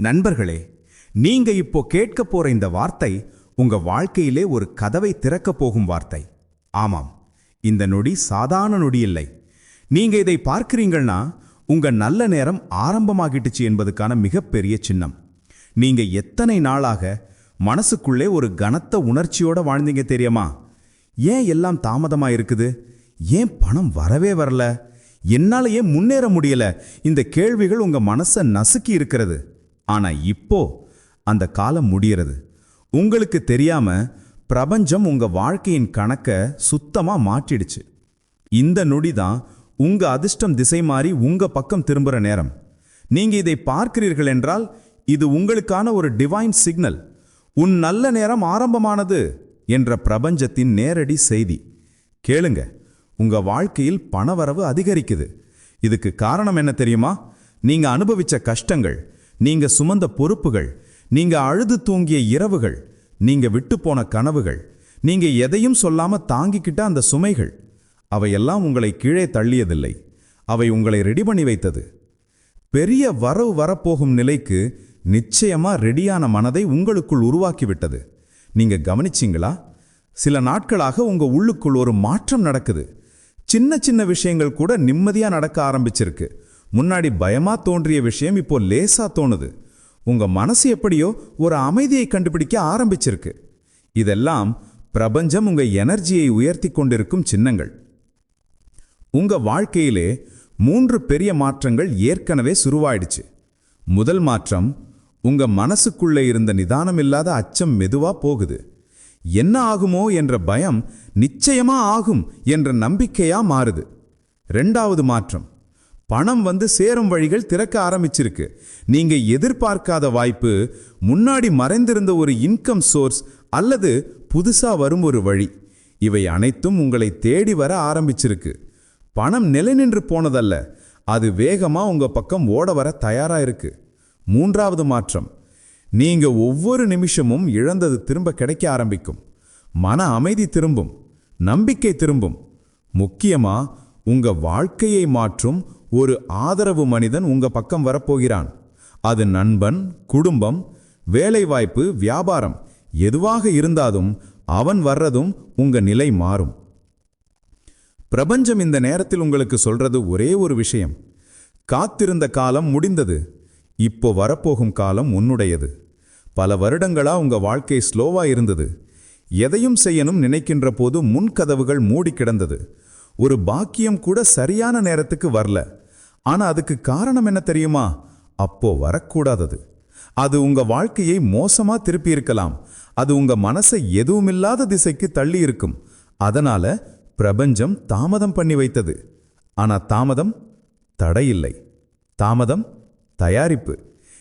நண்பர்களே நீங்க இப்போ கேட்க போற இந்த வார்த்தை உங்க வாழ்க்கையிலே ஒரு கதவை திறக்கப் போகும் வார்த்தை. ஆமாம் இந்த நொடி சாதாரண நொடி இல்லை. நீங்க இதை பார்க்கிறீங்கன்னா உங்க நல்ல நேரம் ஆரம்பமாகிட்டுச்சு என்பதுக்கான மிகப்பெரிய சின்னம். நீங்க எத்தனை நாளாக மனசுக்குள்ளே ஒரு கனத்த உணர்ச்சியோட வாழ்ந்தீங்க தெரியுமா? ஏன் எல்லாம் தாமதமா இருக்குது? ஏன் பணம் வரவே வரல? என்னால ஏன் முன்னேற முடியல? இந்த கேள்விகள் உங்க மனசை நசுக்கி இருக்கிறது. ஆனா இப்போ அந்த காலம் முடியறது. உங்களுக்கு தெரியாம பிரபஞ்சம் உங்க வாழ்க்கையின் கணக்க சுத்தமா மாற்றிடுச்சு. இந்த நொடி தான் உங்க அதிர்ஷ்டம் திசை மாறி உங்க பக்கம் திரும்புற நேரம். நீங்க இதை பார்க்கிறீர்கள் என்றால் இது உங்களுக்கான ஒரு டிவைன் சிக்னல் உன் நல்ல நேரம் ஆரம்பமானது என்ற பிரபஞ்சத்தின் நேரடி செய்தி. கேளுங்க உங்க வாழ்க்கையில் பணவரவு அதிகரிக்குது. இதுக்கு காரணம் என்ன தெரியுமா? நீங்க அனுபவிச்ச கஷ்டங்கள் நீங்க சுமந்த பொறுப்புகள் நீங்க அழுது தூங்கிய இரவுகள் நீங்க விட்டு போன கனவுகள் நீங்க எதையும் சொல்லாம தாங்கிக்கிட்ட அந்த சுமைகள் அவையெல்லாம் உங்களை கீழே தள்ளியதில்லை. அவை உங்களை ரெடி பண்ணி வைத்தது. பெரிய வரவு வரப்போகும் நிலைக்கு நிச்சயமா ரெடியான மனதை உங்களுக்குள் உருவாக்கிவிட்டது. நீங்க கவனிச்சிங்களா? சில நாட்களாக உங்க உள்ளுக்குள் ஒரு மாற்றம் நடக்குது. சின்ன சின்ன விஷயங்கள் கூட நிம்மதியா நடக்க ஆரம்பிச்சிருக்கு. முன்னாடி பயமா தோன்றிய விஷயம் இப்போ லேசா தோணுது. உங்க மனசு எப்படியோ ஒரு அமைதியை கண்டுபிடிக்க ஆரம்பிச்சிருக்கு. இதெல்லாம் பிரபஞ்சம் உங்க எனர்ஜியை உயர்த்தி கொண்டிருக்கும் சின்னங்கள். உங்க வாழ்க்கையிலே மூன்று பெரிய மாற்றங்கள் ஏற்கனவே சுருவாயிடுச்சு. முதல் மாற்றம் உங்க மனசுக்குள்ளே இருந்த நிதானம் இல்லாத அச்சம் மெதுவா போகுது. என்ன ஆகுமோ என்ற பயம் நிச்சயமா ஆகும் என்ற நம்பிக்கையா மாறுது. ரெண்டாவது மாற்றம் பணம் வந்து சேரும் வழிகள் திறக்க ஆரம்பிச்சிருக்கு. நீங்க எதிர்பார்க்காத வாய்ப்பு முன்னாடி மறைந்திருந்த ஒரு இன்கம் சோர்ஸ் அல்லது புதுசா வரும் ஒரு வழி. இவை அனைத்தும் உங்களை தேடி வர ஆரம்பிச்சிருக்கு. பணம் நிலை நின்று போனதல்ல அது வேகமா உங்க பக்கம் ஓட வர தயாரா இருக்கு. மூன்றாவது மாற்றம் நீங்க ஒவ்வொரு நிமிஷமும் இழந்தது திரும்ப கிடைக்க ஆரம்பிக்கும். மன அமைதி திரும்பும் நம்பிக்கை திரும்பும். முக்கியமா உங்க வாழ்க்கையை மாற்றும் ஒரு ஆதரவு மனிதன் உங்க பக்கம் வரப்போகிறான். அது நண்பன் குடும்பம் வேலைவாய்ப்பு வியாபாரம். எதுவாக இருந்தாலும் அவன் வர்றதும் உங்க நிலை மாறும். பிரபஞ்சம் இந்த நேரத்தில் உங்களுக்கு சொல்றது ஒரே ஒரு விஷயம். காத்திருந்த காலம் முடிந்தது. இப்போ வரப்போகும் காலம் உன்னுடையது. பல வருடங்களா உங்க வாழ்க்கை ஸ்லோவா இருந்தது. எதையும் செய்யணும் நினைக்கின்ற போது முன்கதவுகள் மூடி கிடந்தது. ஒரு பாக்கியம் கூட சரியான நேரத்துக்கு வரல. ஆனா அதுக்கு காரணம் என்ன தெரியுமா? அப்போ வரக்கூடாதது. அது உங்க வாழ்க்கையை மோசமா திருப்பி இருக்கலாம். அது உங்க மனசை எதுவுமில்லாத திசைக்கு தள்ளி இருக்கும். அதனால பிரபஞ்சம் தாமதம் பண்ணி வைத்தது. ஆனா தாமதம் தடையில்லை. தாமதம் தயாரிப்பு.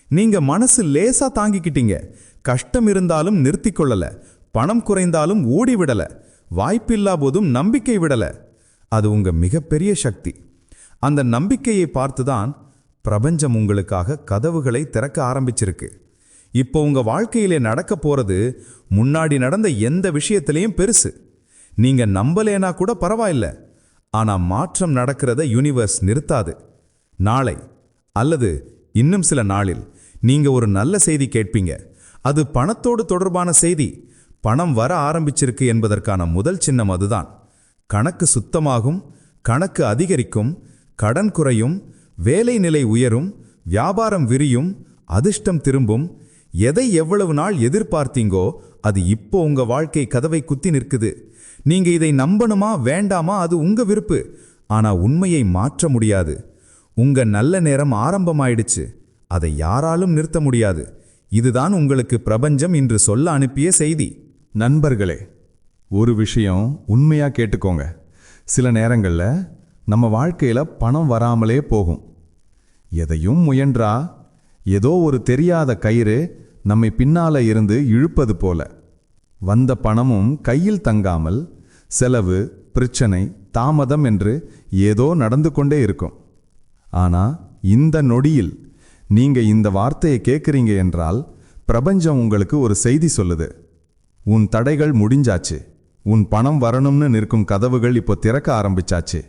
நீங்க மனசு லேசா தாங்கிக்கிட்டீங்க. கஷ்டம் இருந்தாலும் நிறுத்தி கொள்ளல. பணம் குறைந்தாலும் ஓடி விடல வாய்ப்பில்லா போதும் நம்பிக்கை விடலை. அது உங்க மிகப்பெரிய சக்தி. அந்த நம்பிக்கையை பார்த்துதான் பிரபஞ்சம் உங்களுக்காக கதவுகளை திறக்க ஆரம்பிச்சிருக்கு. இப்போ உங்க வாழ்க்கையிலே நடக்க போறது முன்னாடி நடந்த எந்த விஷயத்திலையும் பெருசு. நீங்க நம்பலேனா கூட பரவாயில்ல. ஆனா மாற்றம் நடக்கிறத யூனிவர்ஸ் நிறுத்தாது. நாளை அல்லது இன்னும் சில நாளில் நீங்க ஒரு நல்ல செய்தி கேட்பீங்க. அது பணத்தோடு தொடர்பான செய்தி. பணம் வர ஆரம்பிச்சிருக்கு என்பதற்கான முதல் சின்னம் அதுதான். கணக்கு சுத்தமாகும் கணக்கு அதிகரிக்கும் கடன் குறையும் வேலை நிலை உயரும் வியாபாரம் விரியும் அதிர்ஷ்டம் திரும்பும். எதை எவ்வளவு நாள் எதிர்பார்த்தீங்கோ அது இப்போ உங்க வாழ்க்கை கதவை குத்தி நிற்குது. நீங்க இதை நம்பணுமா வேண்டாமா அது உங்க விருப்பு. ஆனா உண்மையை மாற்ற முடியாது. உங்க நல்ல நேரம் ஆரம்பமாயிடுச்சு. அதை யாராலும் நிறுத்த முடியாது. இதுதான் உங்களுக்கு பிரபஞ்சம் இன்று சொல்ல அனுப்பிய செய்தி. நண்பர்களே ஒரு விஷயம் உண்மையாக கேட்டுக்கோங்க. சில நேரங்களில் நம்ம வாழ்க்கையில பணம் வராமலே போகும். எதையும் முயன்றா ஏதோ ஒரு தெரியாத கயிறு நம்மை பின்னால இருந்து இழுப்பது போல. வந்த பணமும் கையில் தங்காமல் செலவு பிரச்சனை தாமதம் என்று ஏதோ நடந்து கொண்டே இருக்கும். ஆனா இந்த நொடியில் நீங்கள் இந்த வார்த்தையை கேட்குறீங்க என்றால் பிரபஞ்சம் உங்களுக்கு ஒரு செய்தி சொல்லுது. உன் தடைகள் முடிஞ்சாச்சு. உன் பணம் வரணும்னு நிற்கும் கதவுகள் இப்போ திறக்க ஆரம்பிச்சாச்சு.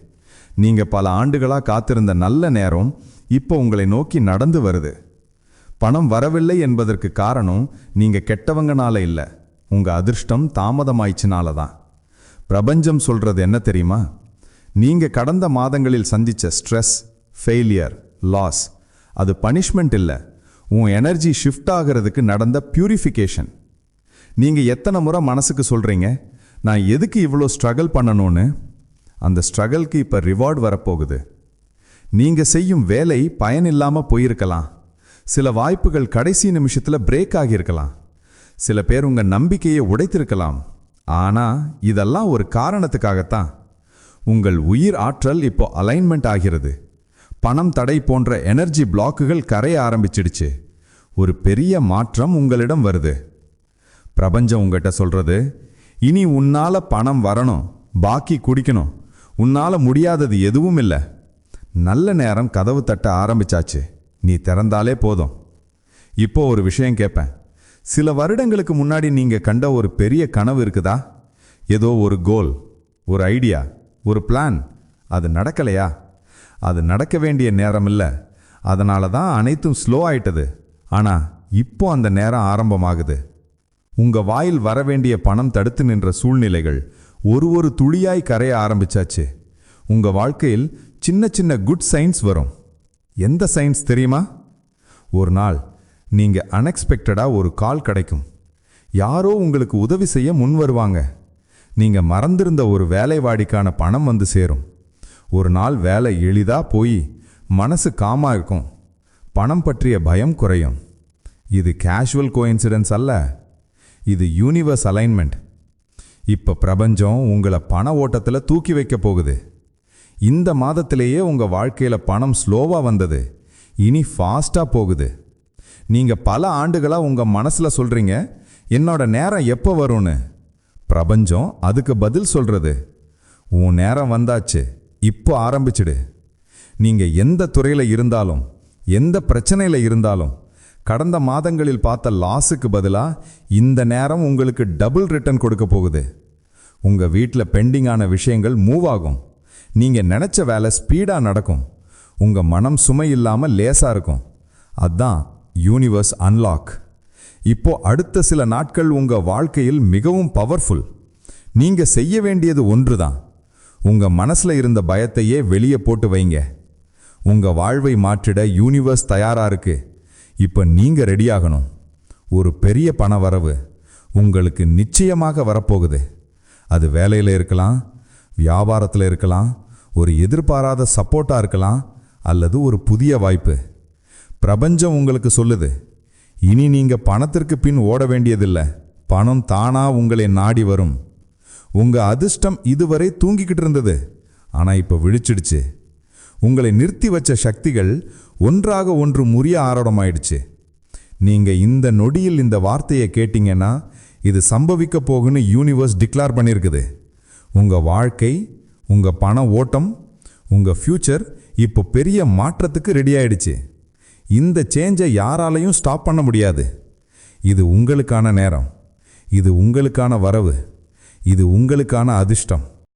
நீங்க பல ஆண்டுகளாக காத்திருந்த நல்ல நேரம் இப்போ உங்களை நோக்கி நடந்து வருது. பணம் வரவில்லை என்பதற்கு காரணம் நீங்க கெட்டவங்கனால இல்லை. உங்க அதிர்ஷ்டம் தாமதமாயிடுச்சுனால தான் பிரபஞ்சம் சொல்றது என்ன தெரியுமா? நீங்க கடந்த மாதங்களில் சந்திச்ச ஸ்ட்ரெஸ் ஃபெயிலியர் லாஸ் அது பனிஷ்மெண்ட் இல்லை. உன் எனர்ஜி ஷிஃப்ட் ஆகிறதுக்கு நடந்த பியூரிஃபிகேஷன். நீங்க எத்தனை முறை மனசுக்கு சொல்றீங்க? நான் எதுக்கு இவ்வளோ ஸ்ட்ரகிள் பண்ணணும்னு? அந்த ஸ்ட்ரகிள்க்கு இப்போ ரிவார்டு வரப்போகுது. நீங்கள் செய்யும் வேலை பயனில்லாமல் போயிருக்கலாம். சில வாய்ப்புகள் கடைசி நிமிஷத்தில் பிரேக் ஆகியிருக்கலாம். சில பேர் உங்கள் நம்பிக்கையை உடைத்திருக்கலாம். ஆனால் இதெல்லாம் ஒரு காரணத்துக்காகத்தான். உங்கள் உயிர் ஆற்றல் இப்போ அலைன்மெண்ட் ஆகிறது. பணம் தடை போன்ற எனர்ஜி பிளாக்குகள் கரைய ஆரம்பிச்சிடுச்சு. ஒரு பெரிய மாற்றம் உங்களிடம் வருது. பிரபஞ்சம் உங்கள்கிட்ட சொல்கிறது இனி உன்னால பணம் வரணும் பாக்கி குடிக்கணும். உன்னால முடியாதது எதுவும் இல்லை. நல்ல நேரம் கதவு தட்ட ஆரம்பிச்சாச்சு. நீ திறந்தாலே போதும். இப்போ ஒரு விஷயம் கேட்பேன் சில வருடங்களுக்கு முன்னாடி நீங்க கண்ட ஒரு பெரிய கனவு இருக்குதா? ஏதோ ஒரு கோல் ஒரு ஐடியா ஒரு பிளான் அது நடக்கலையா? அது நடக்க வேண்டிய நேரம் இல்லை. அதனால தான் அனைத்தும் ஸ்லோ ஆயிட்டது. ஆனால் இப்போ அந்த நேரம் ஆரம்பமாகுது. உங்க வாயில் வர வேண்டிய பணம் தடுத்து நின்ற சூழ்நிலைகள் ஒரு ஒரு துளியாய் கரைய ஆரம்பிச்சாச்சு. உங்க வாழ்க்கையில் சின்ன சின்ன குட் சைன்ஸ் வரும். எந்த சைன்ஸ் தெரியுமா? ஒரு நாள் நீங்க அன்எக்ஸ்பெக்டடா ஒரு கால் கிடைக்கும். யாரோ உங்களுக்கு உதவி செய்ய முன் வருவாங்க. நீங்க மறந்திருந்த ஒரு வேலைவாடிக்கான பணம் வந்து சேரும். ஒரு நாள் வேலை எளிதா போய் மனசு காமா இருக்கும். பணம் பற்றிய பயம் குறையும். இது கேஷுவல் கோயின்சிடன்ஸ் அல்ல. இது யூனிவர்ஸ் அலைன்மெண்ட் இப்போ பிரபஞ்சம் உங்களை பண ஓட்டத்தில் தூக்கி வைக்க போகுது. இந்த மாதத்திலேயே உங்கள் வாழ்க்கையில் பணம் ஸ்லோவாக வந்தது. இனி ஃபாஸ்ட்டாக போகுது. நீங்கள் பல ஆண்டுகளாக உங்கள் மனசில் சொல்கிறீங்க என்னோட நேரம் எப்போ வரும்னு? பிரபஞ்சம் அதுக்கு பதில் சொல்கிறது உன் நேரம் வந்தாச்சு இப்போ ஆரம்பிச்சிடு. நீங்கள் எந்த துறையில் இருந்தாலும் எந்த பிரச்சனையில் இருந்தாலும் கடந்த மாதங்களில் பார்த்த லாஸுக்கு பதிலாக இந்த நேரம் உங்களுக்கு டபுள் ரிட்டர்ன் கொடுக்க போகுது. உங்கள் வீட்டில் பெண்டிங்கான விஷயங்கள் மூவ் ஆகும். நீங்கள் நினச்ச வேலை ஸ்பீடாக நடக்கும். உங்கள் மனம் சுமை இல்லாமல் லேசாக இருக்கும். அதுதான் யூனிவர்ஸ் அன்லாக் இப்போ அடுத்த சில நாட்கள் உங்கள் வாழ்க்கையில் மிகவும் பவர்ஃபுல் நீங்கள் செய்ய வேண்டியது ஒன்று தான் உங்கள் மனசில் இருந்த பயத்தையே வெளியே போட்டு வைங்க. உங்கள் வாழ்வை மாற்றிட யூனிவர்ஸ் தயாராக இருக்குது இப்போ நீங்கள் ரெடியாகணும் ஒரு பெரிய பண வரவு உங்களுக்கு நிச்சயமாக வரப்போகுது. அது வேலையில் இருக்கலாம் வியாபாரத்தில் இருக்கலாம் ஒரு எதிர்பாராத சப்போர்ட்டாக இருக்கலாம் அல்லது ஒரு புதிய வாய்ப்பு. பிரபஞ்சம் உங்களுக்கு சொல்லுது இனி நீங்கள் பணத்திற்கு பின் ஓட வேண்டியதில்லை. பணம் தானாக உங்களை நாடி வரும். உங்கள் அதிர்ஷ்டம் இதுவரை தூங்கிக்கிட்டு இருந்தது. ஆனால் இப்போ விழிச்சிடுச்சு. உங்களை நிறுத்தி வச்ச சக்திகள் ஒன்றாக ஒன்று முறிய ஆரம்பமாயிடுச்சு நீங்கள் இந்த நொடியில் இந்த வார்த்தையை கேட்டிங்கன்னா இது சம்பவிக்க போகுன்னு யூனிவர்ஸ் டிக்ளேர் பண்ணியிருக்குது. உங்கள் வாழ்க்கை உங்கள் பண ஓட்டம் உங்கள் ஃப்யூச்சர் இப்போ பெரிய மாற்றத்துக்கு ரெடி ஆயிடுச்சு. இந்த சேஞ்சை யாராலையும் ஸ்டாப் பண்ண முடியாது. இது உங்களுக்கான நேரம். இது உங்களுக்கான வரவு. இது உங்களுக்கான அதிர்ஷ்டம்.